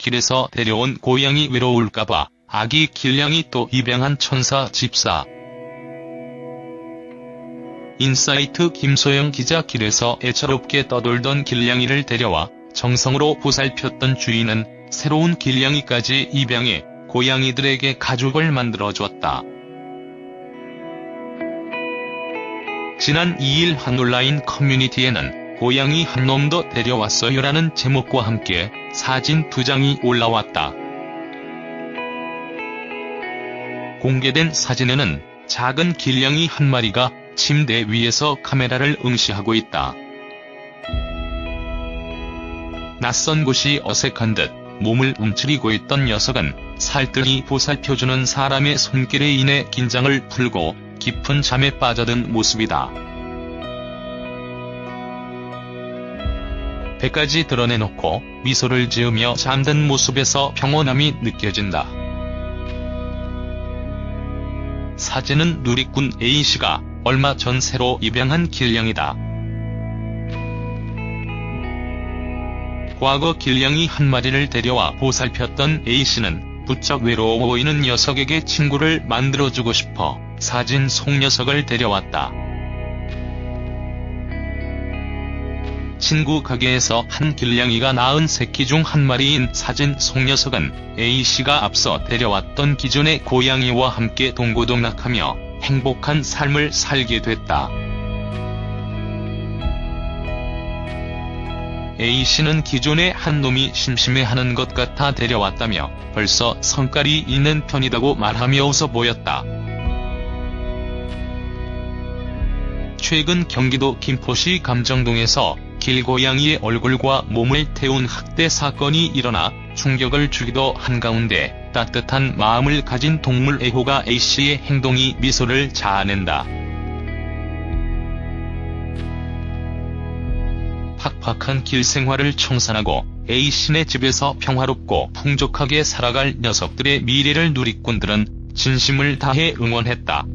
길에서 데려온 고양이 외로울까봐 아기 길냥이 또 입양한 천사 집사. 인사이트 김소영 기자 길에서 애처롭게 떠돌던 길냥이를 데려와 정성으로 보살폈던 주인은 새로운 길냥이까지 입양해 고양이들에게 가족을 만들어줬다. 지난 2일 한 온라인 커뮤니티에는 고양이 한 놈도 데려왔어요라는 제목과 함께 사진 두 장이 올라왔다. 공개된 사진에는 작은 길냥이 한 마리가 침대 위에서 카메라를 응시하고 있다. 낯선 곳이 어색한 듯 몸을 움츠리고 있던 녀석은 살뜰히 보살펴주는 사람의 손길에 인해 긴장을 풀고 깊은 잠에 빠져든 모습이다. 배까지 드러내놓고 미소를 지으며 잠든 모습에서 평온함이 느껴진다. 사진은 누리꾼 A씨가 얼마 전 새로 입양한 길냥이다. 과거 길냥이 한 마리를 데려와 보살폈던 A씨는 부쩍 외로워 보이는 녀석에게 친구를 만들어주고 싶어 사진 속 녀석을 데려왔다. 친구 가게에서 한 길냥이가 낳은 새끼 중 한 마리인 사진 속 녀석은 A씨가 앞서 데려왔던 기존의 고양이와 함께 동고동락하며 행복한 삶을 살게 됐다. A씨는 기존의 한 놈이 심심해하는 것 같아 데려왔다며 벌써 성깔이 있는 편이다고 말하며 웃어 보였다. 최근 경기도 김포시 감정동에서 길고양이의 얼굴과 몸을 태운 학대 사건이 일어나 충격을 주기도 한가운데 따뜻한 마음을 가진 동물 애호가 A씨의 행동이 미소를 자아낸다. 팍팍한 길 생활을 청산하고 A씨네 집에서 평화롭고 풍족하게 살아갈 녀석들의 미래를 누리꾼들은 진심을 다해 응원했다.